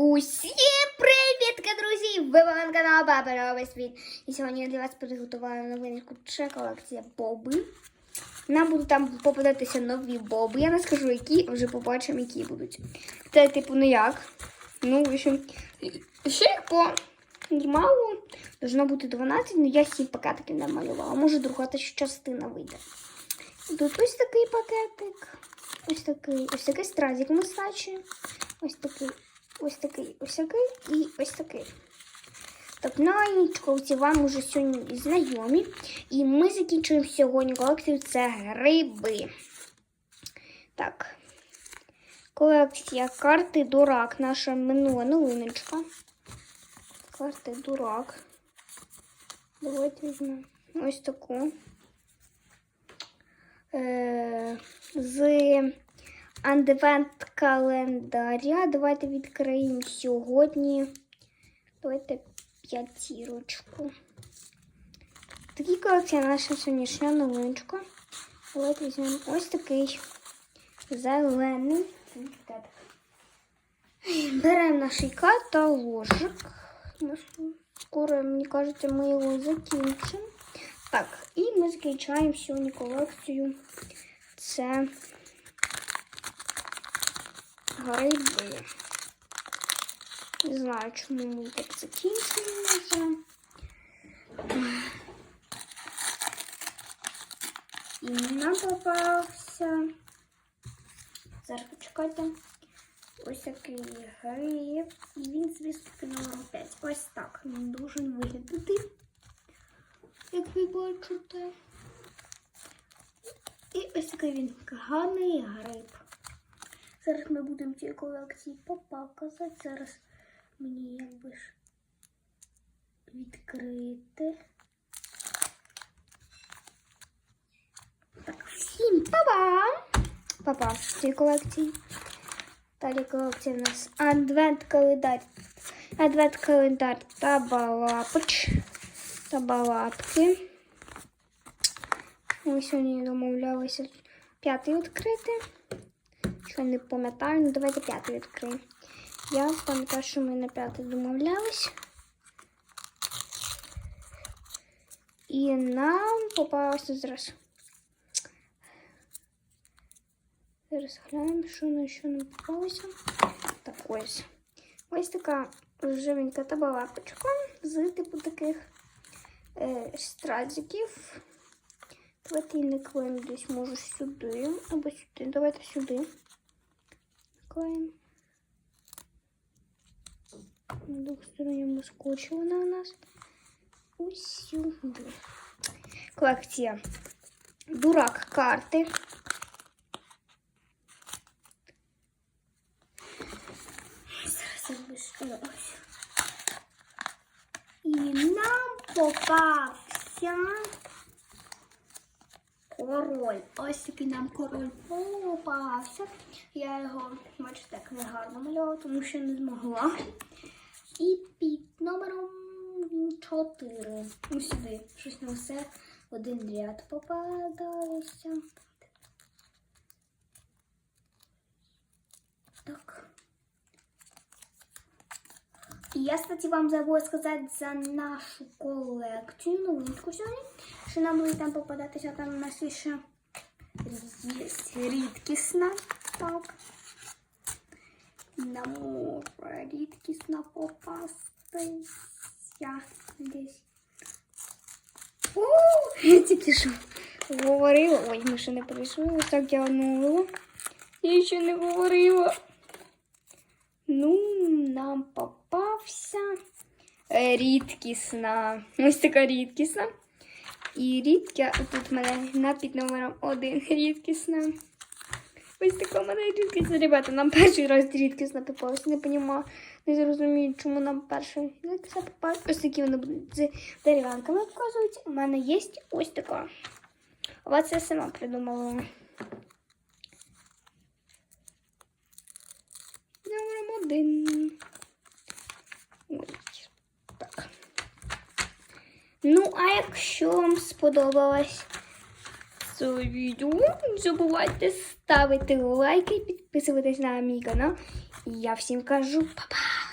Усім привітки, друзі! Ви на канал Баба Світ. І сьогодні я для вас приготувала новинку це колекція Боби. Нам будуть там попадатися нові боби. Я не скажу, які, вже побачимо, які будуть. Це, типу, ну як. Ну, в общем, ще їх по мало. Должно бути 12, але я 7 пакетиків намалювала. Може, друга та частина вийде. Тут ось такий пакетик. Ось такий, ось такий стразик мастачі. Ось такий, ось такий, ось такий і ось такий. Так, новиночки вам уже сьогодні знайомі. І ми закінчуємо сьогодні колекцію це гриби. Так. Колекція карти Дурак. Наша минула новиночка. Карти Дурак. Давайте візьмемо ось таку. Е, з адвент календаря. Давайте відкриємо сьогодні. Давайте п'ятірочку. Такі колекція наша сьогоднішня новиночка. Давайте візьмемо ось такий зелений. Беремо наш каталожик. Скоро, мені кажеться, ми його закінчимо. Так, і ми закінчаємо сьогодні колекцію. Це гриби. Не знаю, чому ми так закінчуємо. І нам попався. Зараз почекайте. Ось такий гриб. І він з вістки номер 5. Ось так. Він дуже виглядати. Як ви бачите. І ось такий він гарний гриб. Зараз ми будемо ці колекції показати. Зараз мені якби ж відкрити. Так, всім па-па! Па-па в цій колекції. Далі колекція у нас адвент календар. Адвент календар та балапоч. Та балапки. Ми сьогодні домовлялися п'ятий відкрити. Що не пам'ятаю, ну давайте п'ятий відкриємо. Я пам'ятаю, що ми на п'ятий домовлялись. І нам попалося зараз. Зараз глянемо, що на що нам попалося. Так ось. Ось така живенька табалапочка з типу таких е, стразиків. Давайте її наклеїмо десь, може, сюди або сюди. Давайте сюди. Наклеїмо. На двохсторонньому скотчі вона у нас. Сюди. Колекція. Дурак карти. І нам попався король. Ось такий нам король попався. Я його, бачите, так негарно малювала, тому що не змогла. І під номером 4. Ну сюди. Щось на все один ряд попадалося. Так. І я, кстати, вам забула сказати за нашу колекцію, новинку сьогодні, що нам буде там попадатися, там у нас ще є рідкісна. Так. Нам може рідкісна попастися десь. О, я тільки що говорила. Ой, ми ще не прийшли, ось так я ну. Я ще не говорила. Ну, нам попався е, рідкісна. Ось така рідкісна. І рідка, тут в мене на під номером один рідкісна. Ось така в мене рідкісна. Ребята, нам перший раз рідкісна попалась. Не розумію, не зрозумію, чому нам перший рідкісна попалась. Ось такі вони будуть з дерев'янками показують. У мене є ось така. А це я сама придумала. Номером один. Ой, так. Ну, а якщо вам сподобалось це відео. Не забувайте ставити лайки, підписуватись на мій канал. І я всім кажу па-па!